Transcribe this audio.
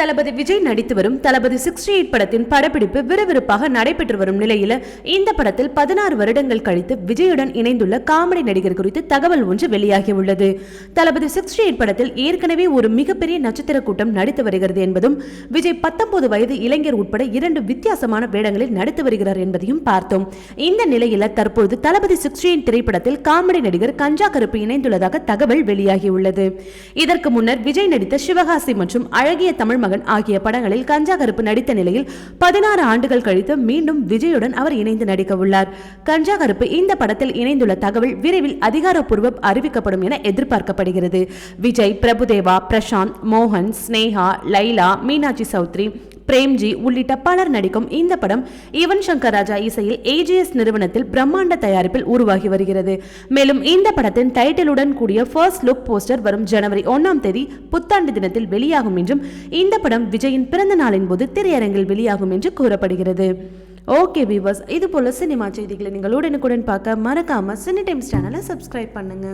தளபதி விஜய் நடித்து வரும் தளபதி sixty eight படத்தின் படப்பிடிப்பு விறுவிறுப்பாக நடைபெற்று வரும் நிலையில் இந்த படத்தில் பதினாறு வருடங்கள் கழித்து விஜயுடன் இணைந்துள்ள காமெடி நடிகர் குறித்து தகவல் ஒன்று வெளியாகியுள்ளது. தளபதி சிக்ஸ்டி எயிட் படத்தில் ஏற்கனவே ஒரு மிகப்பெரிய நட்சத்திர கூட்டம் நடித்து வருகிறது என்பதும் விஜய் பத்தொன்பது வயது இளைஞர் உட்பட இரண்டு வித்தியாசமான வேடங்களில் நடித்து வருகிறார் என்பதையும் பார்த்தோம். இந்த நிலையில் தற்போது தளபதி சிக்ஸ்டி எயிட் திரைப்படத்தில் காமெடி நடிகர் கஞ்சா கருப்பு இணைந்துள்ளதாக தகவல் வெளியாகியுள்ளது. இதற்கு முன்னர் விஜய் நடித்த சிவகாசி மற்றும் அழகிய தமிழ் மருமகன் ஆகிய படங்களில் கஞ்சா கருப்பு நடித்த நிலையில் பதினாறு ஆண்டுகள் கழித்து மீண்டும் விஜயுடன் அவர் இணைந்து நடிக்க உள்ளார் கஞ்சா கருப்பு இந்த படத்தில் இணைந்துள்ள தகவல் விரைவில் அதிகாரப்பூர்வ அறிவிக்கப்படும் என எதிர்பார்க்கப்படுகிறது. விஜய் பிரபுதேவா பிரசாந்த் மோகன் ஸ்னேகா லைலா மீனாட்சி சௌத்ரி பிரேம்ஜி உள்ளிட்ட பலர் நடிக்கும் இந்த படம் யுவன் சங்கர் ராஜா இசையில் ஏஜிஎஸ் நிறுவனத்தில் பிரம்மாண்ட தயாரிப்பில் உருவாகி வருகிறது. மேலும் இந்த படத்தின் டைட்டிலுடன் கூடிய ஃபர்ஸ்ட் லுக் போஸ்டர் வரும் ஜனவரி ஒன்னாம் தேதி புத்தாண்டு தினத்தில் வெளியாகும் என்றும் இந்த படம் விஜயின் பிறந்த நாளின் போது திரையரங்கில் வெளியாகும் என்று கூறப்படுகிறது. ஓகே வீவர்ஸ் இது போல சினிமா செய்திகளை நீங்கள் உடனுக்குடன் பார்க்க மறக்காம சினி டைம்ஸ் சேனலை சப்ஸ்கிரைப் பண்ணுங்க.